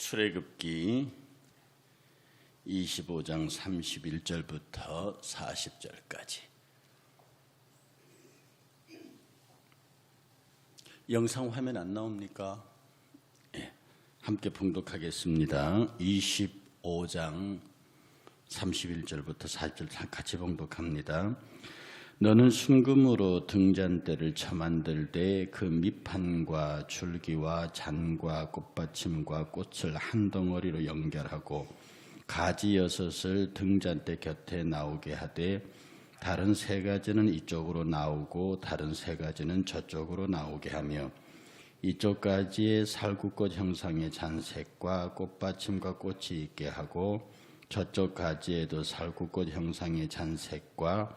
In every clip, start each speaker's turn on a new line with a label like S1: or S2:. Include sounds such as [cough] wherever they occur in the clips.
S1: 출애굽기 25장 31절부터 40절까지 영상 화면 안 나옵니까? 예, 함께 봉독하겠습니다. 25장 31절부터 40절 같이 봉독합니다. 너는 순금으로 등잔대를 쳐만들되 그 밑판과 줄기와 잔과 꽃받침과 꽃을 한 덩어리로 연결하고 가지 여섯을 등잔대 곁에 나오게 하되 다른 세 가지는 이쪽으로 나오고 다른 세 가지는 저쪽으로 나오게 하며 이쪽 가지에 살구꽃 형상의 잔색과 꽃받침과 꽃이 있게 하고 저쪽 가지에도 살구꽃 형상의 잔색과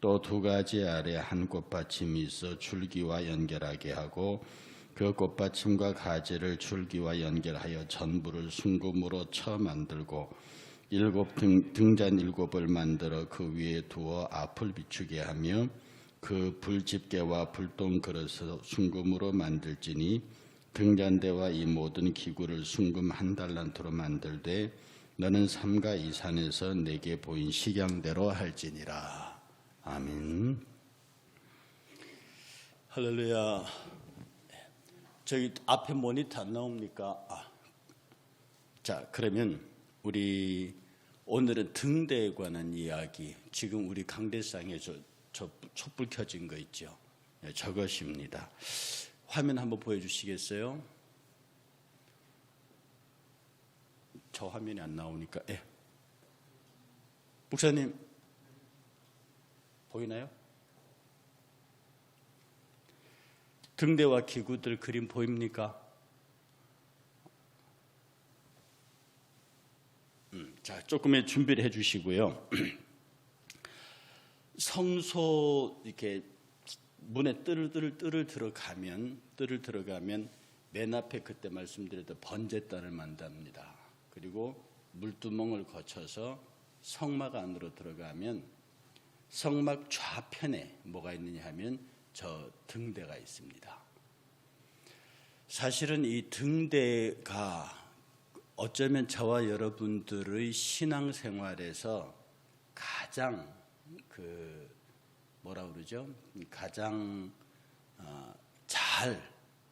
S1: 또 두 가지 아래 한 꽃받침이 있어 줄기와 연결하게 하고 그 꽃받침과 가지를 줄기와 연결하여 전부를 순금으로 쳐 만들고 일곱 등, 등잔 일곱을 만들어 그 위에 두어 앞을 비추게 하며 그 불집게와 불똥 그릇을 순금으로 만들지니 등잔대와 이 모든 기구를 순금 한 달란트로 만들되 너는 삼가 이산에서 내게 보인 식양대로 할지니라. 아멘. 할렐루야. 저기 앞에 모니터 안 나옵니까? 아. 자, 그러면 우리 오늘은 등대에 관한 이야기. 지금 우리 강대상에 저, 저 촛불 켜진 거 있죠? 네, 저것입니다. 화면 한번 보여주시겠어요? 저 화면이 안 나오니까. 예. 목사님 보이나요? 등대와 기구들 그림 보입니까? 음, 자, 조금의 준비를 해주시고요. [clears throat] 성소 이렇게 문에 뜰을 뜰을 뜰을 들어가면 뜰을 들어가면 맨 앞에 그때 말씀드렸던 번제단을 만듭니다. 그리고 물두멍을 거쳐서 성막 안으로 들어가면 성막 좌편에 뭐가 있느냐 하면 저 등대가 있습니다. 사실은 이 등대가 어쩌면 저와 여러분들의 신앙생활에서 가장 그 뭐라 그러죠? 가장 어, 잘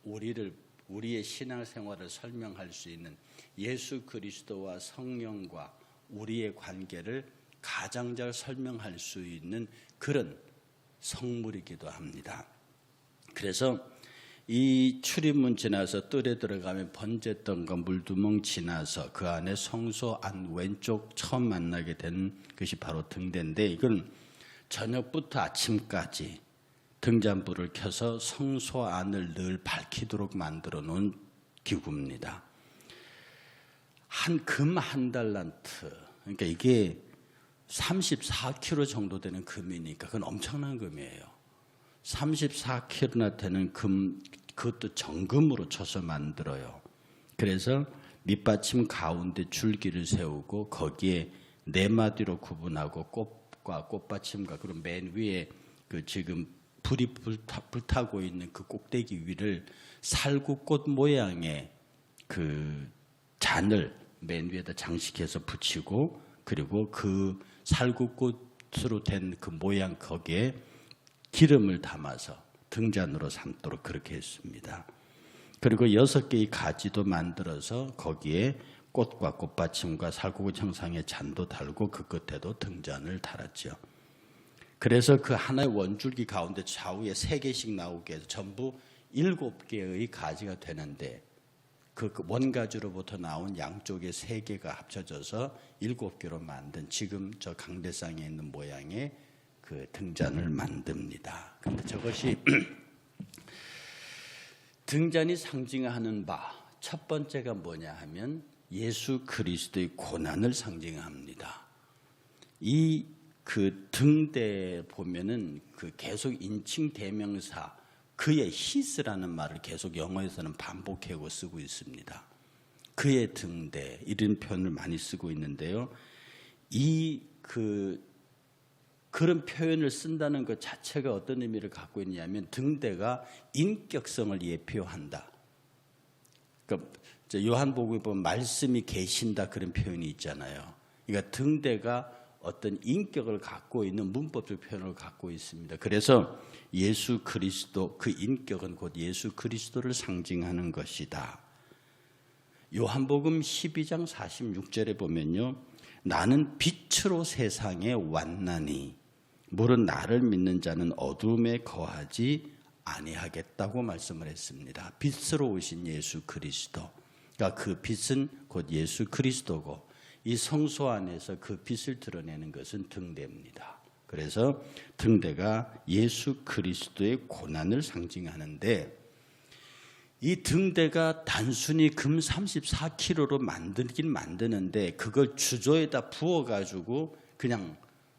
S1: 우리를 우리의 신앙생활을 설명할 수 있는 예수 그리스도와 성령과 우리의 관계를 가장 잘 설명할 수 있는 그런 성물이기도 합니다. 그래서 이 출입문 지나서 뜰에 들어가면 번제던 거 물두멍 지나서 그 안에 성소 안 왼쪽 처음 만나게 된 것이 바로 등대인데 이건 저녁부터 아침까지 등잔불을 켜서 성소 안을 늘 밝히도록 만들어 놓은 기구입니다. 한 금한 달란트. 그러니까 이게 34kg 정도 되는 금이니까 그건 엄청난 금이에요. 34kg나 되는 금, 그것도 정금으로 쳐서 만들어요. 그래서 밑받침 가운데 줄기를 세우고 거기에 네 마디로 구분하고 꽃과 꽃받침과 그리고 맨 위에 그 지금 불이 불타, 불타고 있는 그 꼭대기 위를 살구꽃 모양의 그 잔을 맨 위에다 장식해서 붙이고 그리고 그 살구꽃으로 된 그 모양 거기에 기름을 담아서 등잔으로 삼도록 그렇게 했습니다. 그리고 여섯 개의 가지도 만들어서 거기에 꽃과 꽃받침과 살구꽃 형상의 잔도 달고 그 끝에도 등잔을 달았죠. 그래서 그 하나의 원줄기 가운데 좌우에 세 개씩 나오게 해서 전부 일곱 개의 가지가 되는데 그 원가지로부터 나온 양쪽에 세 개가 합쳐져서 일곱 개로 만든 지금 저 강대상에 있는 모양의 그 등잔을 만듭니다. 근데 저것이 [clears throat] 등잔이 상징하는 바 첫 번째가 뭐냐 하면 예수 그리스도의 고난을 상징합니다. 이 그 등대 보면은 그 계속 인칭 대명사 그의 히스라는 말을 계속 영어에서는 반복하고 쓰고 있습니다. 그의 등대 이런 표현을 많이 쓰고 있는데요. 이 그 그런 표현을 쓴다는 것 자체가 어떤 의미를 갖고 있냐면 등대가 인격성을 예표한다. 그러니까 요한복음에 보면 말씀이 계신다 그런 표현이 있잖아요. 그러니까 등대가 어떤 인격을 갖고 있는 문법적 표현을 갖고 있습니다. 그래서 예수 그리스도 그 인격은 곧 예수 그리스도를 상징하는 것이다. 요한복음 12장 46절에 보면요. 나는 빛으로 세상에 왔나니 물은 나를 믿는 자는 어둠에 거하지 아니하겠다고 말씀을 했습니다. 빛으로 오신 예수 그리스도. 그러니까 그 빛은 곧 예수 그리스도고 이 성소 안에서 그 빛을 드러내는 것은 등대입니다. 그래서 등대가 예수 그리스도의 고난을 상징하는데 이 등대가 단순히 금 34kg로 만들긴 만드는데 그걸 주조에다 부어 가지고 그냥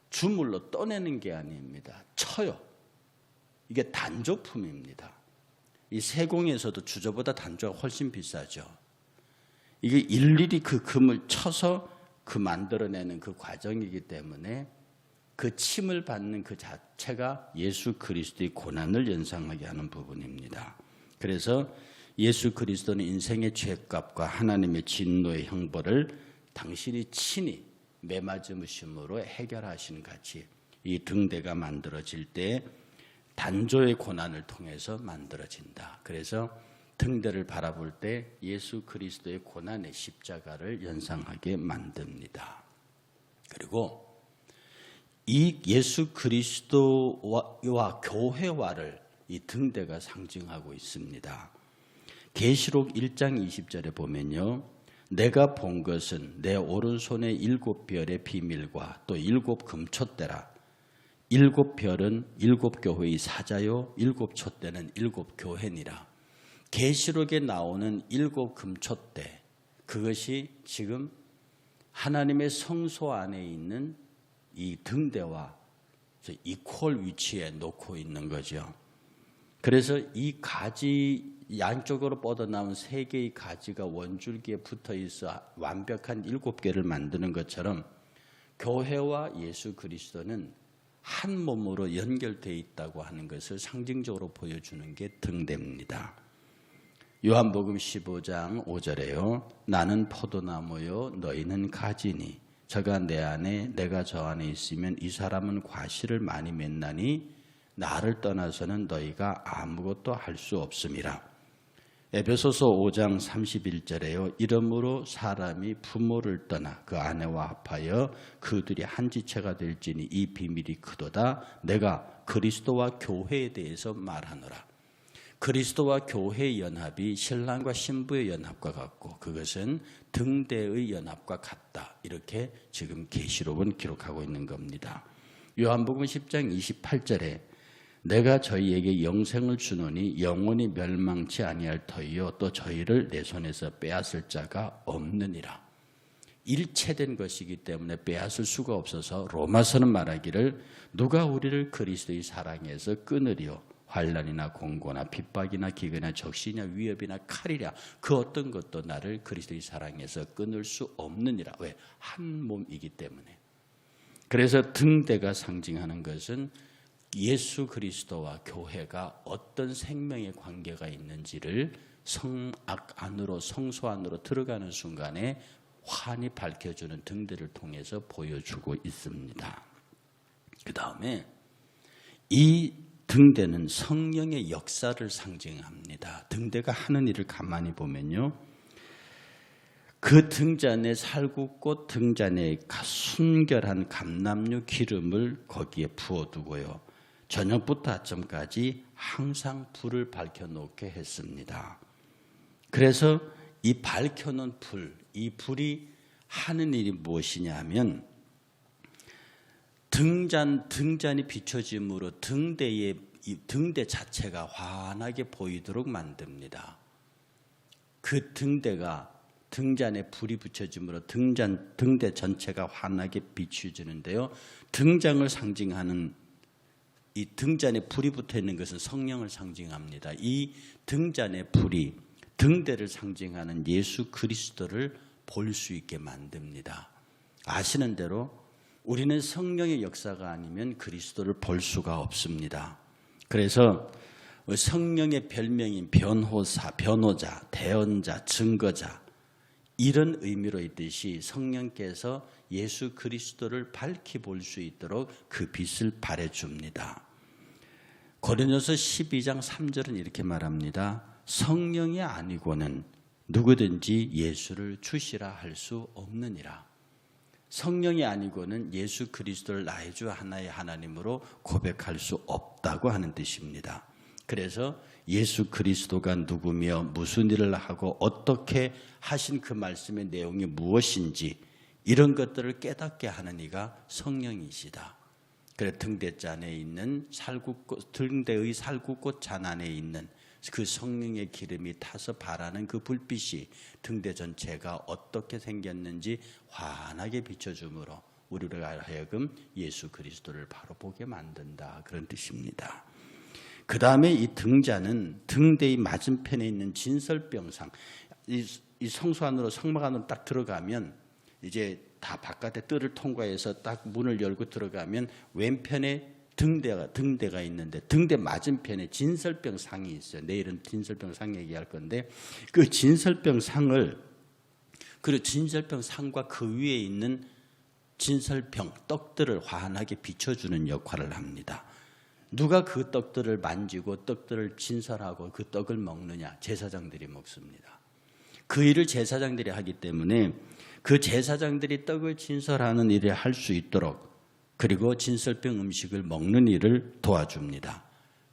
S1: 주물로 떠내는 게 아닙니다. 쳐요. 이게 단조품입니다. 이 세공에서도 주조보다 단조가 훨씬 비싸죠. 이게 일일이 그 금을 쳐서 그 만들어내는 그 과정이기 때문에 그 침을 받는 그 자체가 예수 그리스도의 고난을 연상하게 하는 부분입니다. 그래서 예수 그리스도는 인생의 죄값과 하나님의 진노의 형벌을 당신이 친히 매맞음으심으로 해결하시는 같이 이 등대가 만들어질 때 단조의 고난을 통해서 만들어진다. 그래서 등대를 바라볼 때 예수 그리스도의 고난의 십자가를 연상하게 만듭니다. 그리고 이 예수 그리스도와 교회와를 이 등대가 상징하고 있습니다. 계시록 1장 20절에 보면요. 내가 본 것은 내 오른손에 일곱 별의 비밀과 또 일곱 금촛대라. 일곱 별은 일곱 교회의 사자요, 일곱 촛대는 일곱 교회니라. 계시록에 나오는 일곱 금촛대 그것이 지금 하나님의 성소 안에 있는 이 등대와 이퀄 위치에 놓고 있는 거죠. 그래서 이 가지 양쪽으로 뻗어나온 세 개의 가지가 원줄기에 붙어 있어 완벽한 일곱 개를 만드는 것처럼 교회와 예수 그리스도는 한 몸으로 연결되어 있다고 하는 것을 상징적으로 보여주는 게 등대입니다. 요한복음 15장 5절에요. 나는 포도나무요 너희는 가지니 저가 내 안에 내가 저 안에 있으면 이 사람은 과실을 많이 맺나니 나를 떠나서는 너희가 아무것도 할 수 없음이라. 에베소서 5장 31절에요. 이러므로 사람이 부모를 떠나 그 아내와 합하여 그들이 한 지체가 될지니 이 비밀이 크도다. 내가 그리스도와 교회에 대해서 말하노라. 그리스도와 교회의 연합이 신랑과 신부의 연합과 같고 그것은 등대의 연합과 같다. 이렇게 지금 계시록은 기록하고 있는 겁니다. 요한복음 10장 28절에 내가 저희에게 영생을 주노니 영원히 멸망치 아니할 터이요 또 저희를 내 손에서 빼앗을 자가 없느니라. 일체된 것이기 때문에 빼앗을 수가 없어서 로마서는 말하기를 누가 우리를 그리스도의 사랑에서 끊으리요 환란이나 공고나 핍박이나 기근이나 적시냐 위협이나 칼이랴 그 어떤 것도 나를 그리스도의 사랑에서 끊을 수 없느니라. 왜? 한 몸이기 때문에. 그래서 등대가 상징하는 것은 예수 그리스도와 교회가 어떤 생명의 관계가 있는지를 성악 안으로 성소 안으로 들어가는 순간에 환히 밝혀주는 등대를 통해서 보여주고 있습니다. 그 다음에 이 등대는 성령의 역사를 상징합니다. 등대가 하는 일을 가만히 보면요. 그 등잔에 살구꽃 등잔에 순결한 감남류 기름을 거기에 부어두고요. 저녁부터 아침까지 항상 불을 밝혀놓게 했습니다. 그래서 이 밝혀놓은 불, 이 불이 하는 일이 무엇이냐 하면 등잔 등잔이 비춰짐으로 등대의 등대 자체가 환하게 보이도록 만듭니다. 그 등대가 등잔에 불이 붙여짐으로 등잔 등대 전체가 환하게 비추어지는데요. 등장을 상징하는 이 등잔에 불이 붙어 있는 것은 성령을 상징합니다. 이 등잔에 불이 등대를 상징하는 예수 그리스도를 볼 수 있게 만듭니다. 아시는 대로 우리는 성령의 역사가 아니면 그리스도를 볼 수가 없습니다. 그래서 성령의 별명인 변호사, 변호자, 대언자, 증거자 이런 의미로 있듯이 성령께서 예수 그리스도를 밝히 볼 수 있도록 그 빛을 발해 줍니다. 고린도서 12장 3절은 이렇게 말합니다. 성령이 아니고는 누구든지 예수를 주시라 할 수 없느니라. 성령이 아니고는 예수 그리스도를 나의 주 하나의 하나님으로 고백할 수 없다고 하는 뜻입니다. 그래서 예수 그리스도가 누구며 무슨 일을 하고 어떻게 하신 그 말씀의 내용이 무엇인지 이런 것들을 깨닫게 하는 이가 성령이시다. 그래 등대잔에 있는 살구꽃 등대의 살구꽃 잔 안에 있는 그 성령의 기름이 타서 바라는 그 불빛이 등대 전체가 어떻게 생겼는지 환하게 비춰주므로 우리를 하여금 예수 그리스도를 바로 보게 만든다 그런 뜻입니다. 그 다음에 이 등자는 등대의 맞은편에 있는 진설병상 이, 이 성소 안으로 성막 안으로 딱 들어가면 이제 다 바깥에 뜰을 통과해서 딱 문을 열고 들어가면 왼편에 등대가 등대가 있는데 등대 맞은편에 진설병 상이 있어요. 내일은 진설병 상 얘기할 건데 그 진설병 상을 그리고 진설병 상과 그 위에 있는 진설병 떡들을 환하게 비춰주는 역할을 합니다. 누가 그 떡들을 만지고 떡들을 진설하고 그 떡을 먹느냐? 제사장들이 먹습니다. 그 일을 제사장들이 하기 때문에 그 제사장들이 떡을 진설하는 일을 할 수 있도록 그리고 진설병 음식을 먹는 일을 도와줍니다.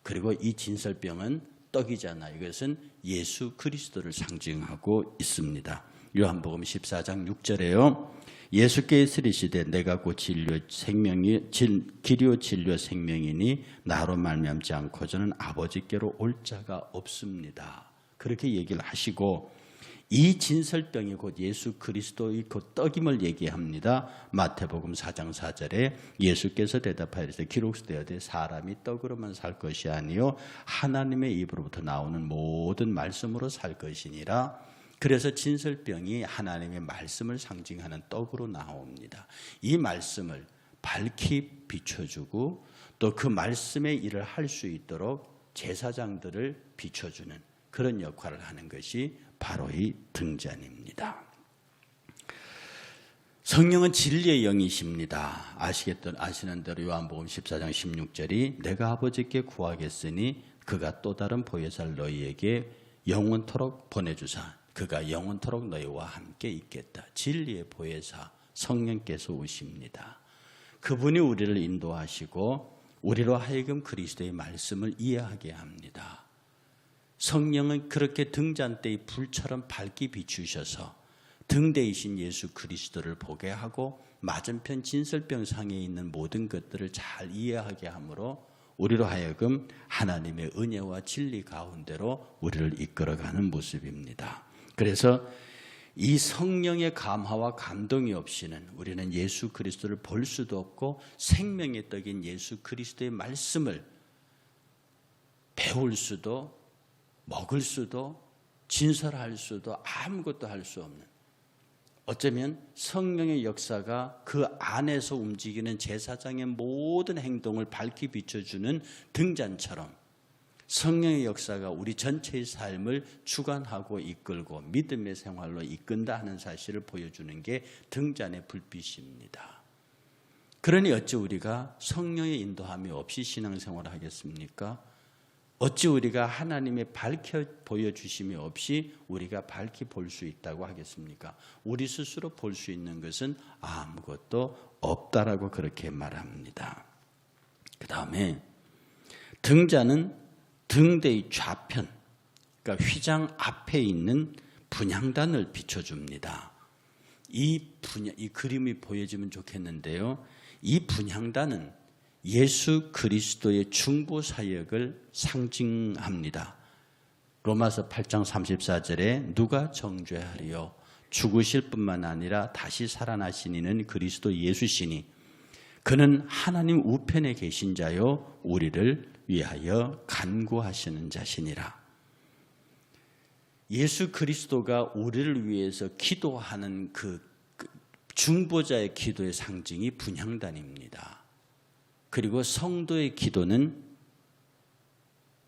S1: 그리고 이 진설병은 떡이잖아. 이것은 예수 그리스도를 상징하고 있습니다. 요한복음 14장 6절에요. 예수께 이르시되 내가 곧 진료 생명이 진, 길이요 진료 생명이니 나로 말미암지 않고 저는 아버지께로 올 자가 없습니다. 그렇게 얘기를 하시고 이 진설병이 곧 예수 그리스도의 그 떡임을 얘기합니다. 마태복음 4장 4절에 예수께서 대답하여서 기록되어되 사람이 떡으로만 살 것이 아니요 하나님의 입으로부터 나오는 모든 말씀으로 살 것이니라. 그래서 진설병이 하나님의 말씀을 상징하는 떡으로 나옵니다. 이 말씀을 밝히 비춰주고 또 그 말씀의 일을 할 수 있도록 제사장들을 비춰주는 그런 역할을 하는 것이 바로 이 등잔입니다. 성령은 진리의 영이십니다. 아시겠던 아시는 대로 요한복음 14장 16절이 내가 아버지께 구하겠으니 그가 또 다른 보혜사를 너희에게 영원토록 보내주사 그가 영원토록 너희와 함께 있겠다. 진리의 보혜사 성령께서 오십니다. 그분이 우리를 인도하시고 우리로 하여금 그리스도의 말씀을 이해하게 합니다. 성령은 그렇게 등잔대의 불처럼 밝게 비추셔서 등대이신 예수 그리스도를 보게 하고 맞은편 진설병 상에 있는 모든 것들을 잘 이해하게 하므로 우리로 하여금 하나님의 은혜와 진리 가운데로 우리를 이끌어가는 모습입니다. 그래서 이 성령의 감화와 감동이 없이는 우리는 예수 그리스도를 볼 수도 없고 생명의 떡인 예수 그리스도의 말씀을 배울 수도 먹을 수도 진설할 수도 아무것도 할 수 없는 어쩌면 성령의 역사가 그 안에서 움직이는 제사장의 모든 행동을 밝히 비춰주는 등잔처럼 성령의 역사가 우리 전체의 삶을 주관하고 이끌고 믿음의 생활로 이끈다 하는 사실을 보여주는 게 등잔의 불빛입니다. 그러니 어찌 우리가 성령의 인도함이 없이 신앙생활을 하겠습니까? 어찌 우리가 하나님의 밝혀 보여주심이 없이 우리가 밝히 볼 수 있다고 하겠습니까? 우리 스스로 볼 수 있는 것은 아무것도 없다라고 그렇게 말합니다. 그 다음에 등자는 등대의 좌편, 그러니까 휘장 앞에 있는 분향단을 비춰줍니다. 이 분양, 이 그림이 보여지면 좋겠는데요. 이 분향단은 예수 그리스도의 중보 사역을 상징합니다. 로마서 8장 34절에 누가 정죄하리요? 죽으실 뿐만 아니라 다시 살아나신 이는 그리스도 예수시니 그는 하나님 우편에 계신 자요 우리를 위하여 간구하시는 자시니라. 예수 그리스도가 우리를 위해서 기도하는 그, 그 중보자의 기도의 상징이 분향단입니다. 그리고 성도의 기도는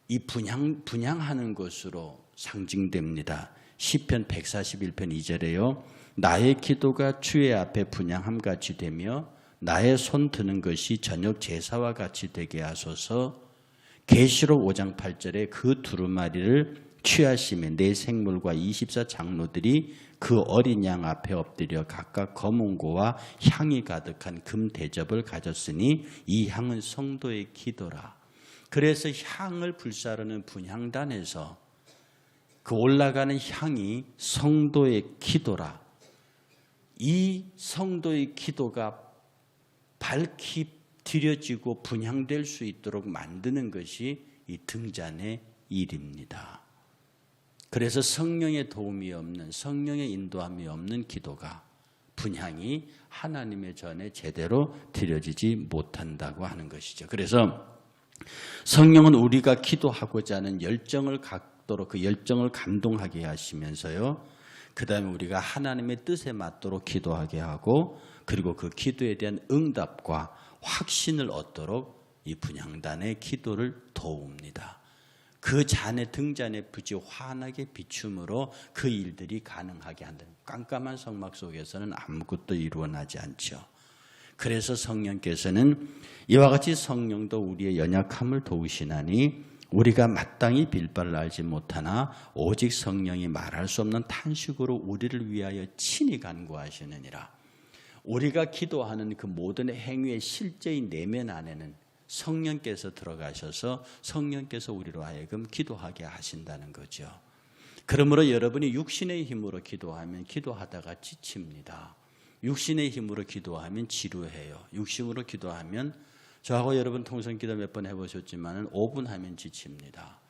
S1: 이 분향 분향하는 것으로 상징됩니다. 시편 141편 2절에요. 나의 기도가 주의 앞에 분향함 같이 되며 나의 손 드는 것이 저녁 제사와 같이 되게 하소서. 계시록 5장 8절에 그 두루마리를 취하심에 내 생물과 24 장로들이 그 어린 양 앞에 엎드려 각각 검은고와 향이 가득한 금 대접을 가졌으니 이 향은 성도의 기도라. 그래서 향을 불사르는 분향단에서 그 올라가는 향이 성도의 기도라. 이 성도의 기도가 밝히 드려지고 분향될 수 있도록 만드는 것이 이 등잔의 일입니다. 그래서 성령의 도움이 없는 성령의 인도함이 없는 기도가 분향이 하나님의 전에 제대로 드려지지 못한다고 하는 것이죠. 그래서 성령은 우리가 기도하고자 하는 열정을 갖도록 그 열정을 감동하게 하시면서요. 그다음에 우리가 하나님의 뜻에 맞도록 기도하게 하고 그리고 그 기도에 대한 응답과 확신을 얻도록 이 분향단의 기도를 도웁니다. 그 잔의 등잔에 부지 환하게 비춤으로 그 일들이 가능하게 한다는 깜깜한 성막 속에서는 아무것도 이루어나지 않죠. 그래서 성령께서는 이와 같이 성령도 우리의 연약함을 도우시나니 우리가 마땅히 빌바를 알지 못하나 오직 성령이 말할 수 없는 탄식으로 우리를 위하여 친히 간구하시느니라. 우리가 기도하는 그 모든 행위의 실제인 내면 안에는 성령께서 들어가셔서 성령께서 우리로 하여금 기도하게 하신다는 거죠. 그러므로 여러분이 육신의 힘으로 기도하면 기도하다가 지칩니다. 육신의 힘으로 기도하면 지루해요. 육신으로 기도하면 저하고 여러분 통성 기도 몇 번 해보셨지만 5분 하면 지칩니다.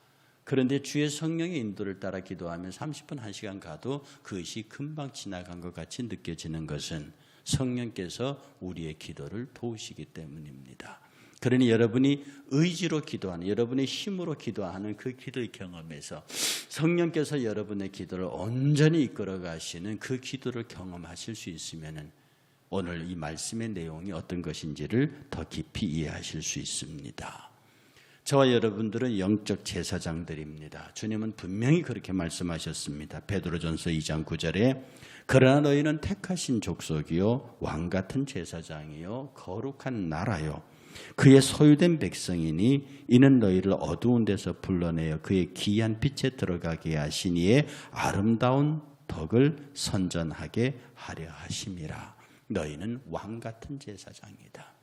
S1: 그런데 주의 성령의 인도를 따라 기도하면 30분, 1시간 가도 그것이 금방 지나간 것 같이 느껴지는 것은 성령께서 우리의 기도를 도우시기 때문입니다. 그러니 여러분이 의지로 기도하는 여러분의 힘으로 기도하는 그 기도의 경험에서 성령께서 여러분의 기도를 온전히 이끌어 가시는 그 기도를 경험하실 수 있으면은 오늘 이 말씀의 내용이 어떤 것인지를 더 깊이 이해하실 수 있습니다. 저와 여러분들은 영적 제사장들입니다. 주님은 분명히 그렇게 말씀하셨습니다. 베드로전서 2장 9절에 그러나 너희는 택하신 족속이요 왕 같은 제사장이요 거룩한 나라요 그의 소유된 백성이니 이는 너희를 어두운 데서 불러내어 그의 기이한 빛에 들어가게 하시니에 아름다운 덕을 선전하게 하려 하심이라. 너희는 왕 같은 제사장이다.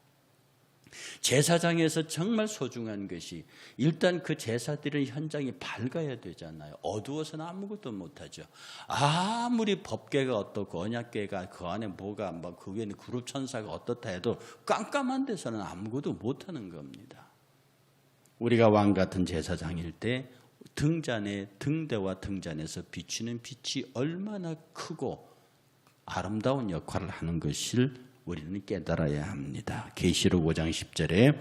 S1: 제사장에서 정말 소중한 것이 일단 그 제사들은 현장이 밝아야 되잖아요. 어두워서는 아무것도 못하죠. 아무리 법계가 어떻고 언약계가 그 안에 뭐가 뭐그 위에 그룹 천사가 어떻다 해도 깜깜한 데서는 아무것도 못하는 겁니다. 우리가 왕 같은 제사장일 때 등잔에 등대와 등잔에서 비추는 빛이 얼마나 크고 아름다운 역할을 하는 것을 우리는 깨달아야 합니다. 계시록 5장 10절에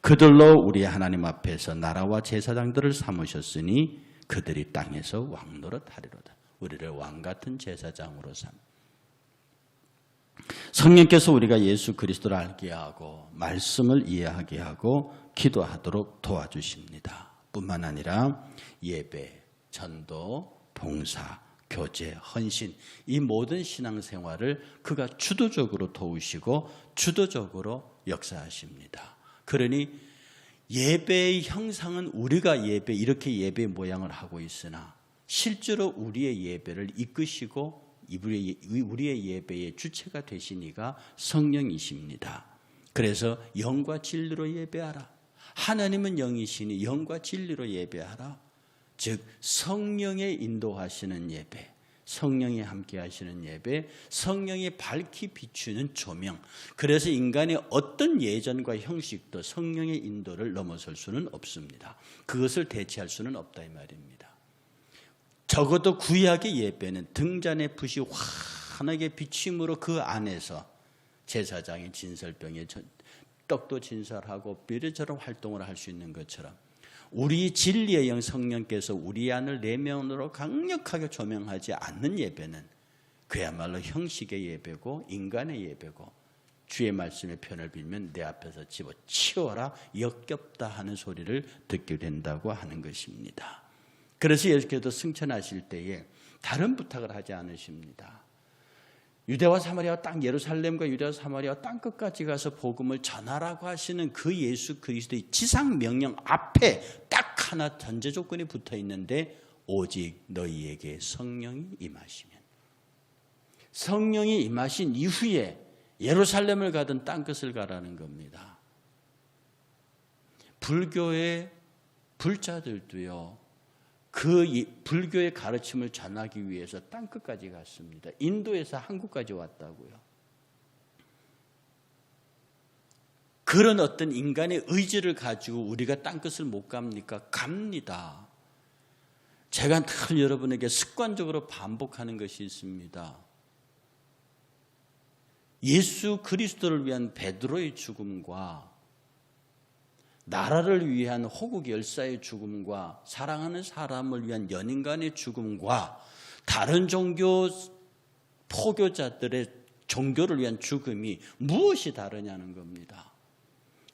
S1: 그들로 우리 하나님 앞에서 나라와 제사장들을 삼으셨으니 그들이 땅에서 왕노릇 하리로다. 우리를 왕 같은 제사장으로 삼. 성령께서 우리가 예수 그리스도를 알게 하고 말씀을 이해하게 하고 기도하도록 도와주십니다. 뿐만 아니라 예배, 전도, 봉사, 교제, 헌신 이 모든 신앙생활을 그가 주도적으로 도우시고 주도적으로 역사하십니다. 그러니 예배의 형상은 우리가 예배 이렇게 예배 모양을 하고 있으나 실제로 우리의 예배를 이끄시고 우리의 예배의 주체가 되시니가 성령이십니다. 그래서 영과 진리로 예배하라. 하나님은 영이시니 영과 진리로 예배하라. 즉 성령의 인도하시는 예배, 성령이 함께 하시는 예배, 성령이 밝히 비추는 조명. 그래서 인간의 어떤 예전과 형식도 성령의 인도를 넘어설 수는 없습니다. 그것을 대체할 수는 없다 이 말입니다. 적어도 구약의 예배는 등잔의 붓이 환하게 비침으로 그 안에서 제사장이 진설병에 저- 떡도 진설하고 비례처럼 활동을 할 수 있는 것처럼 우리 진리의 영 성령께서 우리 안을 내면으로 강력하게 조명하지 않는 예배는 그야말로 형식의 예배고 인간의 예배고 주의 말씀의 편을 빌면 내 앞에서 집어치워라 역겹다 하는 소리를 듣게 된다고 하는 것입니다. 그래서 예수께서 승천하실 때에 다른 부탁을 하지 않으십니다. 유대와 사마리아 땅 예루살렘과 유대와 사마리아 땅 끝까지 가서 복음을 전하라고 하시는 그 예수 그리스도의 지상 명령 앞에 딱 하나 전제 조건이 붙어 있는데 오직 너희에게 성령이 임하시면 성령이 임하신 이후에 예루살렘을 가든 땅 끝을 가라는 겁니다. 불교의 불자들도요. 그 이- 불교의 가르침을 전하기 위해서 땅 끝까지 갔습니다. 인도에서 한국까지 왔다고요. 그런 어떤 인간의 의지를 가지고 우리가 땅 끝을 못 갑니까? 갑니다. 제가 늘 여러분에게 습관적으로 반복하는 것이 있습니다. 예수 그리스도를 위한 베드로의 죽음과 나라를 위한 호국 열사의 죽음과 사랑하는 사람을 위한 연인간의 죽음과 다른 종교 포교자들의 종교를 위한 죽음이 무엇이 다르냐는 겁니다.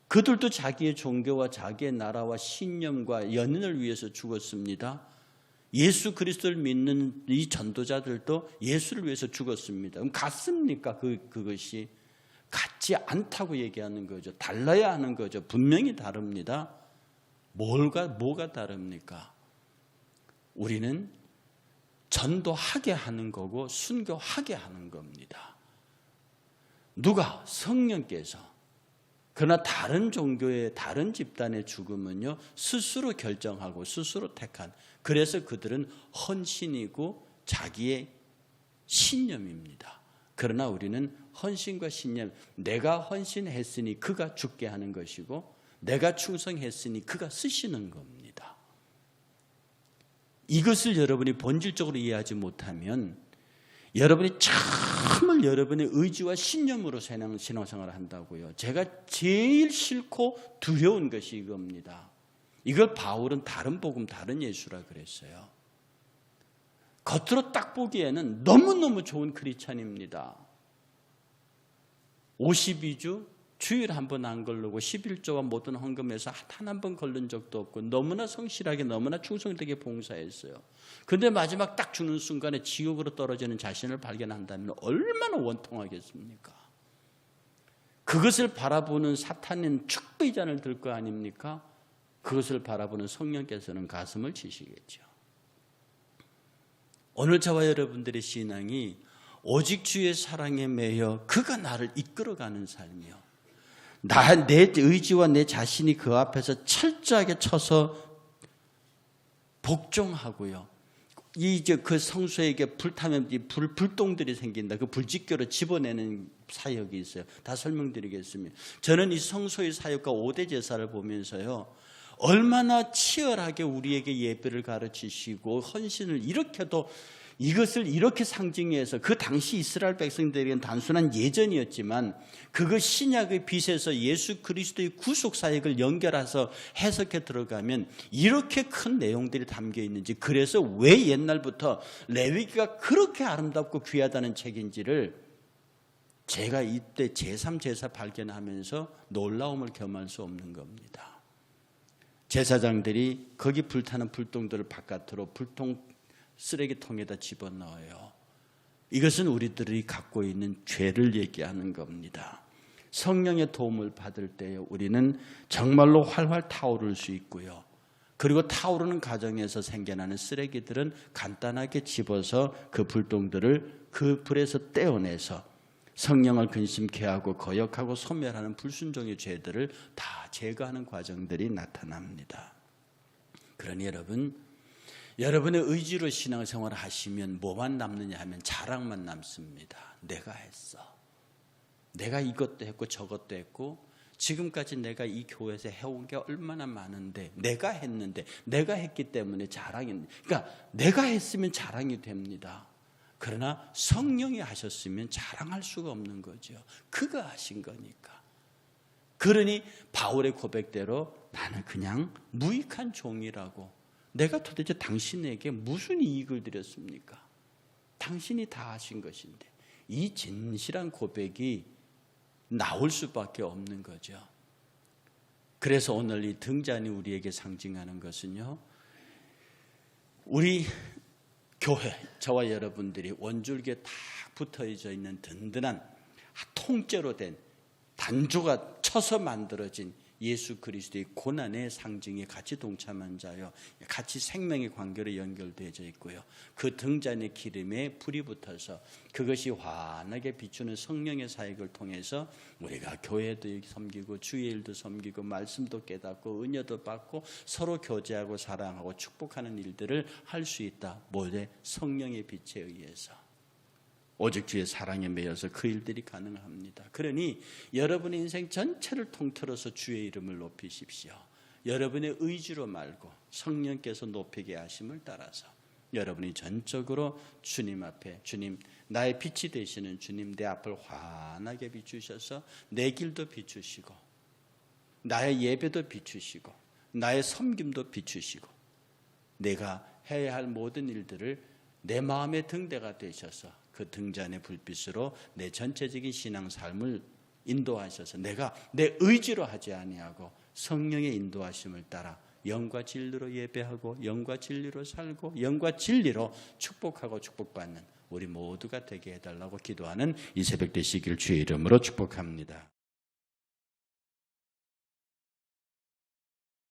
S1: 그들도 자기의 종교와 자기의 나라와 신념과 연인을 위해서 죽었습니다. 예수 그리스도를 믿는 이 전도자들도 예수를 위해서 죽었습니다. 그럼 같습니까? 그, 그것이? 같지 않다고 얘기하는 거죠. 달라야 하는 거죠. 분명히 다릅니다. 뭘가, 뭐가 다릅니까? 우리는 전도하게 하는 거고 순교하게 하는 겁니다. 누가? 성령께서. 그러나 다른 종교의 다른 집단의 죽음은요 스스로 결정하고 스스로 택한 그래서 그들은 헌신이고 자기의 신념입니다. 그러나 우리는 헌신과 신념 내가 헌신했으니 그가 죽게 하는 것이고 내가 충성했으니 그가 쓰시는 겁니다. 이것을 여러분이 본질적으로 이해하지 못하면 여러분이 정말 여러분의 의지와 신념으로 신앙, 신앙생활을 한다고요. 제가 제일 싫고 두려운 것이 이겁니다. 이걸 바울은 다른 복음, 다른 예수라 그랬어요. 겉으로 딱 보기에는 너무너무 좋은 크리스찬입니다. 52주 주일 한 번 안 걸르고 11조와 모든 헌금에서 단 한 번 걸른 적도 없고 너무나 성실하게 너무나 충성되게 봉사했어요. 근데 마지막 딱 죽는 순간에 지옥으로 떨어지는 자신을 발견한다면 얼마나 원통하겠습니까? 그것을 바라보는 사탄은 축배의 잔을 들 거 아닙니까? 그것을 바라보는 성령께서는 가슴을 치시겠죠. 오늘 저와 여러분들의 신앙이 오직 주의 사랑에 매여 그가 나를 이끌어가는 삶이요. 나, 내 의지와 내 자신이 그 앞에서 철저하게 쳐서 복종하고요. 이 이제 그 성소에게 불타면 이 불, 불똥들이 생긴다. 그 불집교로 집어내는 사역이 있어요. 다 설명드리겠습니다. 저는 이 성소의 사역과 5대 제사를 보면서요. 얼마나 치열하게 우리에게 예배를 가르치시고 헌신을 이렇게도 이것을 이렇게 상징해서 그 당시 이스라엘 백성들에게는 단순한 예전이었지만 그것 신약의 빛에서 예수 그리스도의 구속 사역을 연결해서 해석해 들어가면 이렇게 큰 내용들이 담겨 있는지 그래서 왜 옛날부터 레위기가 그렇게 아름답고 귀하다는 책인지를 제가 이때 제3 제사 발견하면서 놀라움을 겸할 수 없는 겁니다. 제사장들이 거기 불타는 불똥들을 바깥으로 불통 쓰레기통에다 집어넣어요. 이것은 우리들이 갖고 있는 죄를 얘기하는 겁니다. 성령의 도움을 받을 때 우리는 정말로 활활 타오를 수 있고요. 그리고 타오르는 과정에서 생겨나는 쓰레기들은 간단하게 집어서 그 불똥들을 그 불에서 떼어내서 성령을 근심케 하고 거역하고 소멸하는 불순종의 죄들을 다 제거하는 과정들이 나타납니다. 그러니 여러분, 여러분의 의지로 신앙생활을 하시면 뭐만 남느냐 하면 자랑만 남습니다. 내가 했어. 내가 이것도 했고 저것도 했고 지금까지 내가 이 교회에서 해온 게 얼마나 많은데 내가 했는데 내가 했기 때문에 자랑이 그러니까 내가 했으면 자랑이 됩니다. 그러나 성령이 하셨으면 자랑할 수가 없는 거죠. 그가 하신 거니까. 그러니 바울의 고백대로 나는 그냥 무익한 종이라고 내가 도대체 당신에게 무슨 이익을 드렸습니까? 당신이 다 하신 것인데 이 진실한 고백이 나올 수밖에 없는 거죠. 그래서 오늘 이 등잔이 우리에게 상징하는 것은요. 우리 교회 저와 여러분들이 원줄기에 딱 붙어져 있는 든든한 통째로 된 단조가 쳐서 만들어진 예수 그리스도의 고난의 상징에 같이 동참한 자요. 같이 생명의 관계로 연결되어 있고요. 그 등잔의 기름에 불이 붙어서 그것이 환하게 비추는 성령의 사역을 통해서 우리가 교회도 섬기고 주의 일도 섬기고 말씀도 깨닫고 은혜도 받고 서로 교제하고 사랑하고 축복하는 일들을 할 수 있다. 모두 성령의 빛에 의해서. 오직 주의 사랑에 매여서 그 일들이 가능합니다. 그러니 여러분의 인생 전체를 통틀어서 주의 이름을 높이십시오. 여러분의 의지로 말고 성령께서 높이게 하심을 따라서 여러분이 전적으로 주님 앞에 주님 나의 빛이 되시는 주님 내 앞을 환하게 비추셔서 내 길도 비추시고 나의 예배도 비추시고 나의 섬김도 비추시고 내가 해야 할 모든 일들을 내 마음의 등대가 되셔서 그 등잔의 불빛으로 내 전체적인 신앙 삶을 인도하셔서 내가 내 의지로 하지 아니하고 성령의 인도하심을 따라 영과 진리로 예배하고 영과 진리로 살고 영과 진리로 축복하고 축복받는 우리 모두가 되게 해달라고 기도하는 이 새벽 되시길 주의 이름으로 축복합니다.